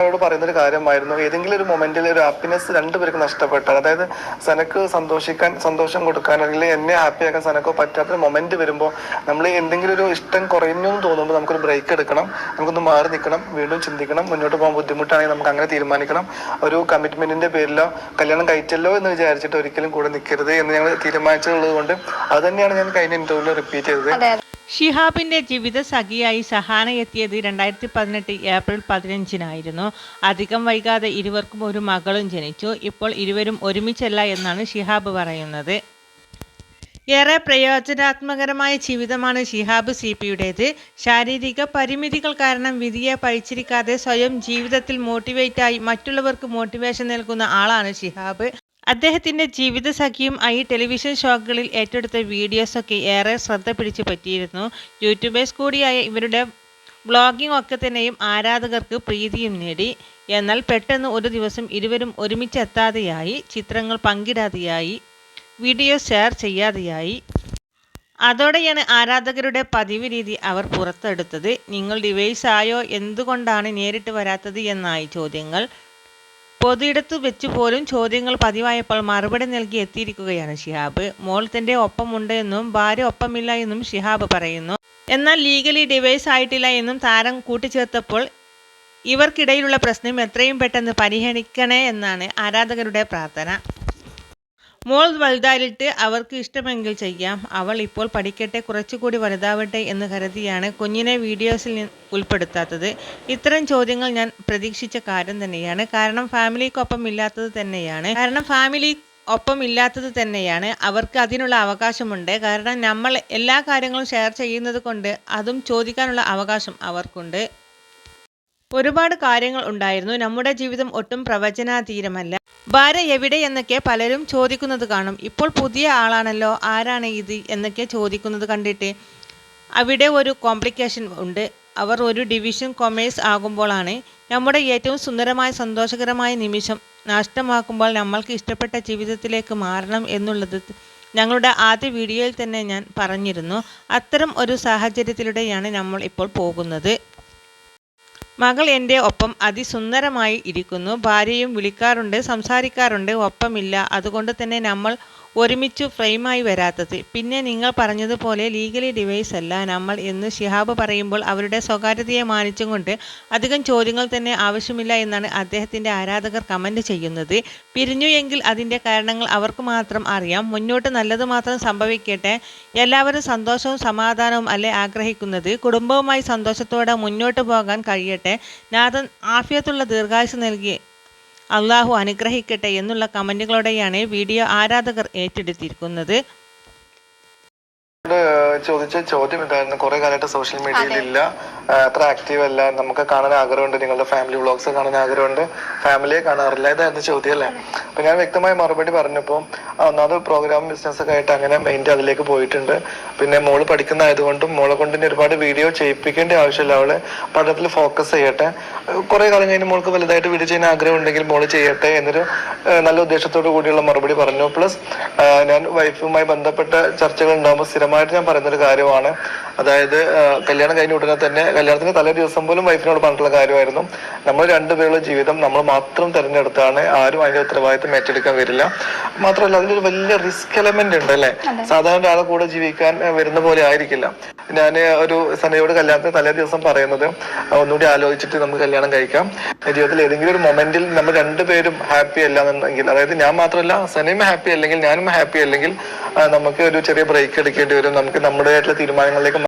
പറയുന്ന ഒരു കാര്യമായിരുന്നു. ഏതെങ്കിലും ഒരു മൊമെന്റിൽ ഒരു ഹാപ്പിനെസ് രണ്ടുപേർക്ക് നഷ്ടപ്പെട്ടാൽ അതായത് സനക്ക് സന്തോഷിക്കാൻ സന്തോഷം കൊടുക്കാൻ അല്ലെങ്കിൽ എന്നെ ഹാപ്പി ആക്കാൻ സനക്കോ പറ്റാത്ത മൊമെന്റ് വരുമ്പോൾ നമ്മൾ എന്തെങ്കിലും ഒരു ഇഷ്ടം കുറയുന്നു എന്ന് തോന്നുമ്പോൾ നമുക്കൊരു ബ്രേക്ക് എടുക്കണം. നമുക്കൊന്ന് മാറി നിൽക്കണം. വീണ്ടും ചിന്തിക്കണം. മുന്നോട്ട് പോകാൻ ബുദ്ധിമുട്ടാണെങ്കിൽ നമുക്ക് അങ്ങനെ തീരുമാനിക്കണം. ഒരു കമ്മിറ്റ്മെന്റിന്റെ പേരിലോ കല്യാണം കഴിച്ചല്ലോ എന്ന് വിചാരിച്ചിട്ട് ഒരിക്കലും കൂടെ നിൽക്കരുത് എന്ന് ഞങ്ങൾ തീരുമാനിച്ചുള്ളത് കൊണ്ട് അത് തന്നെയാണ് ഞാൻ കഴിഞ്ഞ ഇന്റർവ്യൂവിൽ റിപ്പീറ്റ് ചെയ്തത്. അതെ ഷിഹാബിന്റെ ജീവിത സഖിയായി സഹാന എത്തിയത് രണ്ടായിരത്തി പതിനെട്ട് ഏപ്രിൽ പതിനഞ്ചിനായിരുന്നു. അധികം വൈകാതെ ഇരുവർക്കും ഒരു മകളും ജനിച്ചു. ഇപ്പോൾ ഇരുവരും ഒരുമിച്ചല്ല എന്നാണ് ഷിഹാബ് പറയുന്നത്. ഏറെ പ്രയോജനാത്മകരമായ ജീവിതമാണ് ഷിഹാബ് സി പിയുടേത് ശാരീരിക പരിമിതികൾ കാരണം വിധിയെ പഴിച്ചിരിക്കാതെ സ്വയം ജീവിതത്തിൽ മോട്ടിവേറ്റായി മറ്റുള്ളവർക്ക് മോട്ടിവേഷൻ നൽകുന്ന ആളാണ് ഷിഹാബ്. അദ്ദേഹത്തിന്റെ ജീവിത സഖിയും ആയി ടെലിവിഷൻ ഷോകളിൽ ഏറ്റെടുത്ത വീഡിയോസൊക്കെ ഏറെ ശ്രദ്ധ പിടിച്ചു പറ്റിയിരുന്നു. യൂട്യൂബേഴ്സ് കൂടിയായ ഇവരുടെ വ്ളോഗിംഗ് ഒക്കെ തന്നെയും ആരാധകർക്ക് പ്രീതിയും നേടി. എന്നാൽ പെട്ടെന്ന് ഒരു ദിവസം ഇരുവരും ഒരുമിച്ചെത്താതെയായി ചിത്രങ്ങൾ പങ്കിടാതെയായി വീഡിയോ ഷെയർ ചെയ്യാതെയായി. അതോടെയാണ് ആരാധകരുടെ പതിവ് രീതി അവർ പുറത്തെടുത്തത്. നിങ്ങൾ ഡിവൈസ് ആയോ? എന്തുകൊണ്ടാണ് നേരിട്ട് വരാത്തത്? എന്നായി ചോദ്യങ്ങൾ. പൊതുയിടത്ത് വെച്ച് പോലും ചോദ്യങ്ങൾ പതിവായപ്പോൾ മറുപടി നൽകി എത്തിയിരിക്കുകയാണ് ഷിഹാബ്. മോൾ തന്റെ ഒപ്പമുണ്ട് എന്നും ഭാര്യ ഒപ്പമില്ല എന്നും ഷിഹാബ് പറയുന്നു. എന്നാൽ ലീഗലി ഡിവൈസ് ആയിട്ടില്ല എന്നും താരം കൂട്ടിച്ചേർത്തപ്പോൾ ഇവർക്കിടയിലുള്ള പ്രശ്നം എത്രയും പെട്ടെന്ന് പരിഹരിക്കണേ എന്നാണ് ആരാധകരുടെ പ്രാർത്ഥന. മോൾ വലുതായിട്ട് അവർക്ക് ഇഷ്ടമെങ്കിൽ ചെയ്യാം. അവൾ ഇപ്പോൾ പഠിക്കട്ടെ കുറച്ചുകൂടി വലുതാവട്ടെ എന്ന് കരുതിയാണ് കുഞ്ഞിനെ വീഡിയോസിൽ ഉൾപ്പെടുത്താത്തത്. ഇത്തരം ചോദ്യങ്ങൾ ഞാൻ പ്രതീക്ഷിച്ച കാര്യം തന്നെയാണ്. കാരണം ഫാമിലിക്കൊപ്പം ഇല്ലാത്തത് തന്നെയാണ്. കാരണം ഫാമിലി ഒപ്പം ഇല്ലാത്തത് തന്നെയാണ്. അവർക്ക് അതിനുള്ള അവകാശമുണ്ട്. കാരണം നമ്മൾ എല്ലാ കാര്യങ്ങളും ഷെയർ ചെയ്യുന്നത് കൊണ്ട് അതും ചോദിക്കാനുള്ള അവകാശം അവർക്കുണ്ട്. ഒരുപാട് കാര്യങ്ങൾ ഉണ്ടായിരുന്നു. നമ്മുടെ ജീവിതം ഒട്ടും പ്രവചനാതീരമല്ല. ഭാര്യ എവിടെ എന്നൊക്കെ പലരും ചോദിക്കുന്നത് കാണും. ഇപ്പോൾ പുതിയ ആളാണല്ലോ ആരാണ് ഇത് എന്നൊക്കെ ചോദിക്കുന്നത് കണ്ടിട്ട് അവിടെ ഒരു കോംപ്ലിക്കേഷൻ ഉണ്ട്. അവർ ഒരു ഡിവിഷൻ കൊമേഴ്സ് ആകുമ്പോഴാണ് നമ്മുടെ ഏറ്റവും സുന്ദരമായ സന്തോഷകരമായ നിമിഷം നഷ്ടമാക്കുമ്പോൾ നമ്മൾക്ക് ഇഷ്ടപ്പെട്ട ജീവിതത്തിലേക്ക് മാറണം എന്നുള്ളത് ഞങ്ങളുടെ ആദ്യ വീഡിയോയിൽ തന്നെ ഞാൻ പറഞ്ഞിരുന്നു. അത്തരം ഒരു സാഹചര്യത്തിലൂടെയാണ് നമ്മൾ ഇപ്പോൾ പോകുന്നത്. മകൾ എന്റെ ഒപ്പം അതിസുന്ദരമായി ഇരിക്കുന്നു. ഭാര്യയും വിളിക്കാറുണ്ട് സംസാരിക്കാറുണ്ട്. ഒപ്പമില്ല. അതുകൊണ്ട് തന്നെ നമ്മൾ ഒരുമിച്ചു ഫ്രെയിമായി വരാത്തത്. പിന്നെ നിങ്ങൾ പറഞ്ഞതുപോലെ ലീഗലി ഡിവൈസ് അല്ല നമ്മൾ എന്ന് ഷിഹാബ് പറയുമ്പോൾ അവരുടെ സ്വകാര്യതയെ മാനിച്ചും കൊണ്ട് അധികം ചോദ്യങ്ങൾ തന്നെ ആവശ്യമില്ല എന്നാണ് അദ്ദേഹത്തിന്റെ ആരാധകർ കമന്റ് ചെയ്യുന്നത്. പിരിഞ്ഞു എങ്കിൽ അതിന്റെ കാരണങ്ങൾ അവർക്ക് മാത്രം അറിയാം. മുന്നോട്ട് നല്ലത് മാത്രം സംഭവിക്കട്ടെ. എല്ലാവരും സന്തോഷവും സമാധാനവും അല്ലേ ആഗ്രഹിക്കുന്നത്? കുടുംബവുമായി സന്തോഷത്തോടെ മുന്നോട്ട് പോകാൻ കഴിയട്ടെ. നാഥൻ ആഫിയത്തുള്ള ദീർഘായുസ് നൽകി. അള്ളാഹു അനുഗ്രഹിക്കട്ടെ എന്നുള്ള കമന്റുകളോടെയാണ് വീഡിയോ ആരാധകർ ഏറ്റെടുത്തിരിക്കുന്നത്. ചോദിച്ച ചോദ്യം ഇതായിരുന്നു. കുറെ കാലമായിട്ട് സോഷ്യൽ മീഡിയയിൽ ഇല്ല. അത്ര ആക്റ്റീവ് അല്ല. നമുക്ക് കാണാൻ ആഗ്രഹമുണ്ട്. നിങ്ങളുടെ ഫാമിലി വ്ളോഗ്സ് കാണാൻ ആഗ്രഹമുണ്ട്. ഫാമിലിയെ കാണാറില്ല. ഇതായിരുന്നു ചോദ്യം അല്ലേ? അപ്പൊ ഞാൻ വ്യക്തമായ മറുപടി പറഞ്ഞപ്പോൾ ഒന്നാമത് പ്രോഗ്രാം ബിസിനസ് ഒക്കെ ആയിട്ട് അങ്ങനെ മെയിന്റ് അതിലേക്ക് പോയിട്ടുണ്ട്. പിന്നെ മോൾ പഠിക്കുന്ന ആയതുകൊണ്ടും മോളെ കൊണ്ട് ഒരുപാട് വീഡിയോ ചെയ്യിപ്പിക്കേണ്ട ആവശ്യമില്ല. അവൾ പഠനത്തിൽ ഫോക്കസ് ചെയ്യട്ടെ. കുറെ കാലം കഴിഞ്ഞ് മോൾക്ക് വലുതായിട്ട് വീട് ചെയ്യാൻ ആഗ്രഹം ഉണ്ടെങ്കിൽ മോൾ ചെയ്യട്ടെ എന്നൊരു നല്ല ഉദ്ദേശത്തോടു കൂടിയുള്ള മറുപടി പറഞ്ഞു. പ്ലസ് ഞാൻ വൈഫുമായി ബന്ധപ്പെട്ട ചർച്ചകൾ ഉണ്ടാകുമ്പോൾ സ്ഥിരമായിട്ട് ഞാൻ പറയുന്ന ഒരു കാര്യമാണ്. അതായത് കല്യാണം കഴിഞ്ഞ ഉടനെ തന്നെ കല്യാണത്തിന് തലേ ദിവസം പോലും വൈഫിനോട് പറഞ്ഞിട്ടുള്ള കാര്യമായിരുന്നു. നമ്മൾ രണ്ടുപേരുടെ ജീവിതം നമ്മൾ മാത്രം തിരഞ്ഞെടുത്താണ്. ആരും അതിന്റെ ഉത്തരവാദിത്തം ഏറ്റെടുക്കാൻ വരില്ല. മാത്രമല്ല അതിലൊരു വലിയ റിസ്ക് എലമെന്റ് ഉണ്ട് അല്ലെ? സാധാരണ ഒരാളെ കൂടെ ജീവിക്കാൻ വരുന്ന പോലെ ആയിരിക്കില്ല. ഞാൻ ഒരു സനയോട് കല്യാണത്തിന് തലേ ദിവസം പറയുന്നത് ഒന്നുകൂടി ആലോചിച്ചിട്ട് നമുക്ക് കല്യാണം കഴിക്കാം. ജീവിതത്തിൽ ഏതെങ്കിലും ഒരു മൊമെന്റിൽ നമ്മൾ രണ്ടുപേരും ഹാപ്പി അല്ല എന്നുണ്ടെങ്കിൽ അതായത് ഞാൻ മാത്രമല്ല സനയും ഹാപ്പി അല്ലെങ്കിൽ ഞാനും ഹാപ്പി അല്ലെങ്കിൽ നമുക്ക് ഒരു ചെറിയ ബ്രേക്ക് എടുക്കേണ്ടി വരും. നമുക്ക് നമ്മുടേതായിട്ടുള്ള തീരുമാനങ്ങളിലേക്ക്